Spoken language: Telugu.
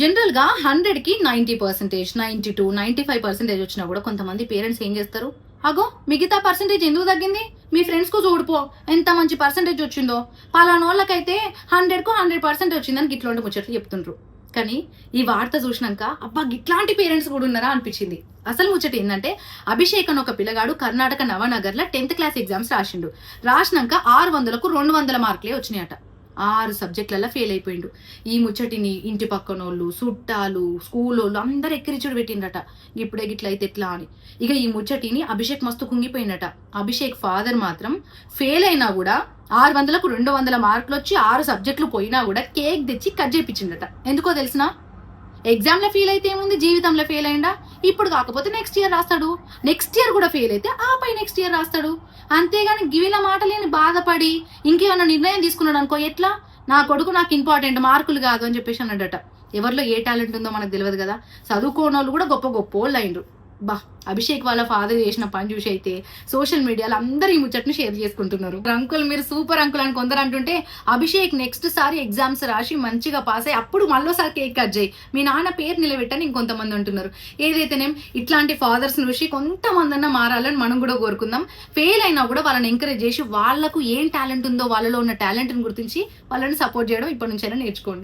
జనరల్గా హండ్రెడ్కి ninety percentage ninety two ninety five percentage వచ్చినా కూడా కొంతమంది పేరెంట్స్ ఏం చేస్తారు? అగో మిగతా పర్సెంటేజ్ ఎందుకు తగ్గింది? మీ ఫ్రెండ్స్కు చూడిపో ఎంత మంచి పర్సెంటేజ్ వచ్చిందో. పలానోళ్ళకైతే హండ్రెడ్కు హండ్రెడ్ పర్సెంటేజ్ వచ్చిందని ఇట్లాంటి ముచ్చట్లు చెప్తుండ్రు. కానీ ఈ వార్త చూసినాక అబ్బా ఇట్లాంటి పేరెంట్స్ కూడా ఉన్నారా అనిపించింది. అసలు ముచ్చట ఏంటంటే అభిషేక్ అని ఒక పిల్లగాడు కర్ణాటక నవనగర్లో టెన్త్ క్లాస్ ఎగ్జామ్స్ రాసిండు. రాసినాక ఆరు వందలకు రెండు వందల మార్కులే వచ్చినాయట. ఆరు సబ్జెక్టులలో ఫెయిల్ అయిపోయిండు. ఈ ముచ్చటిని ఇంటి పక్కనోళ్ళు చుట్టాలు వాళ్ళు అందరు ఎక్కిరిచుడు పెట్టిండట ఇప్పుడే గిట్ల అయితే ఎట్లా అని. ఇక ఈ ముచ్చటిని అభిషేక్ మస్తు కుంగిపోయిండట అభిషేక్ ఫాదర్ మాత్రం ఫెయిల్ అయినా కూడా ఆరు వందలకు రెండు వందల మార్కులు వచ్చి ఆరు సబ్జెక్టులు పోయినా కూడా కేక్ తెచ్చి కట్ చేయించిండట ఎందుకో తెలిసినా? ఎగ్జామ్లో ఫెయిల్ అయితే ఏముంది? జీవితంలో ఫెయిల్ అయిందా ఇప్పుడు కాకపోతే నెక్స్ట్ ఇయర్ రాస్తాడు. నెక్స్ట్ ఇయర్ కూడా ఫెయిల్ అయితే ఆపై నెక్స్ట్ ఇయర్ రాస్తాడు. అంతేగాని గివిల మాటలేని బాధపడి ఇంకేమైనా నిర్ణయం తీసుకున్నాడు అనుకో ఎట్లా? నా కొడుకు నాకు ఇంపార్టెంట్ మార్కులు కాదు అని చెప్పేసి అన్నాడట. ఎవరిలో ఏ టాలెంట్ ఉందో మనకు తెలియదు కదా. చదువుకోని వాళ్ళు కూడా గొప్ప గొప్ప వాళ్ళు అయినరు బా అభిషేక్ వాళ్ళ ఫాదర్ చేసిన పని చూసి అయితే సోషల్ మీడియాలో అందరూ ఈ ముచ్చట్ని షేర్ చేసుకుంటున్నారు. అంకుల్ మీరు సూపర్ అంకుల్ అని కొందరు అంటుంటే అభిషేక్ నెక్స్ట్ సారి ఎగ్జామ్స్ రాసి మంచిగా పాస్ అయ్యి అప్పుడు మళ్ళోసారి కేక్ కట్ చేయి. మీ నాన్న పేరు నిలబెట్టని ఇంకొంతమంది అంటున్నారు. ఏదైతేనేం ఇట్లాంటి ఫాదర్స్ చూసి కొంతమంది మారాలని మనం కూడా కోరుకుందాం. ఫెయిల్ అయినా కూడా వాళ్ళని ఎంకరేజ్ చేసి వాళ్ళకు ఏం టాలెంట్ ఉందో వాళ్ళలో ఉన్న టాలెంట్ని గుర్తించి వాళ్ళని సపోర్ట్ చేయడం ఇప్పటి నుంచైనా నేర్చుకోండి.